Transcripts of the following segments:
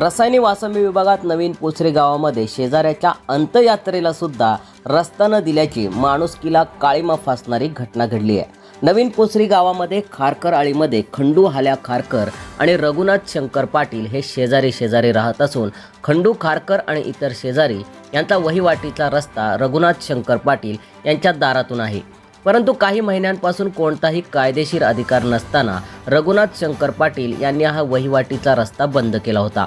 रसायनी वासंबी विभागात नवीन पोचरे गावामध्ये शेजाऱ्याच्या अंतयात्रेला सुद्धा रस्ता न दिल्याची माणुसकीला काळीमा फासणारी घटना घडली आहे. नवीन पोचरी गावामध्ये खारकर आळीमध्ये खंडू हाल्या खारकर आणि रघुनाथ शंकर पाटील हे शेजारी शेजारी राहत असून खंडू खारकर आणि इतर शेजारी यांचा वहिवाटीचा रस्ता रघुनाथ शंकर पाटील यांच्या दारातून आहे. परंतु काही महिन्यांपासून कोणताही कायदेशीर अधिकार नसताना रघुनाथ शंकर पाटील यांनी हा वहिवाटीचा रस्ता बंद केला होता.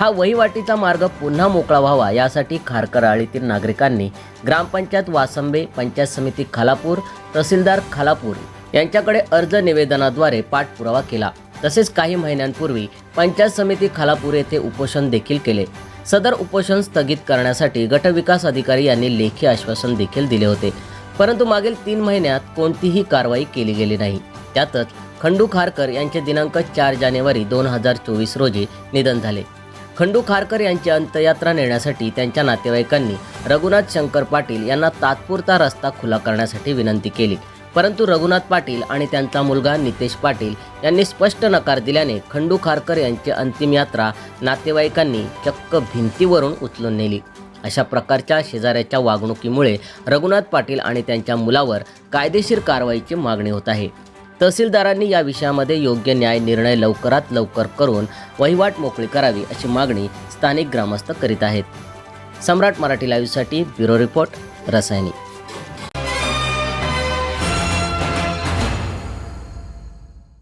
हा वहिवाटीचा मार्ग पुन्हा मोकळा व्हावा यासाठी खारकर आळीतील नागरिकांनी ग्रामपंचायत वासंबे पंचायत समिती खालापूर तहसीलदार खालापूर यांच्याकडे अर्ज निवेदनाद्वारे पाठपुरावा केला. तसेच काही महिन्यांपूर्वी पंचायत समिती खालापूर येथे उपोषण देखील केले. सदर उपोषण स्थगित करण्यासाठी गटविकास अधिकारी यांनी लेखी आश्वासन देखील दिले होते. परंतु मागील तीन महिन्यात कोणतीही कारवाई केली गेली नाही. त्यातच खंडू खारकर यांचे दिनांक चार जानेवारी दोन हजार चोवीस रोजी निधन झाले. खंडू खारकर यांची अंत्ययात्रा नेण्यासाठी त्यांच्या नातेवाईकांनी रघुनाथ शंकर पाटील यांना तात्पुरता रस्ता खुला करण्यासाठी विनंती केली. परंतु रघुनाथ पाटील आणि त्यांचा मुलगा नितेश पाटील यांनी स्पष्ट नकार दिल्याने खंडू खारकर यांची अंतिम यात्रा नातेवाईकांनी चक्क भिंतीवरून उचलून नेली. अशा प्रकारच्या शेजाऱ्याच्या वागणुकीमुळे रघुनाथ पाटील आणि त्यांच्या मुलावर कायदेशीर कारवाईची मागणी होत आहे. तहसीलदारांनी या विषयामध्ये योग्य न्याय निर्णय लवकरात लवकर करून वहिवाट मोकळी करावी अशी मागणी स्थानिक ग्रामस्थ करीत आहेत. सम्राट मराठी लाईव्हसाठी ब्युरो रिपोर्ट रसायनी.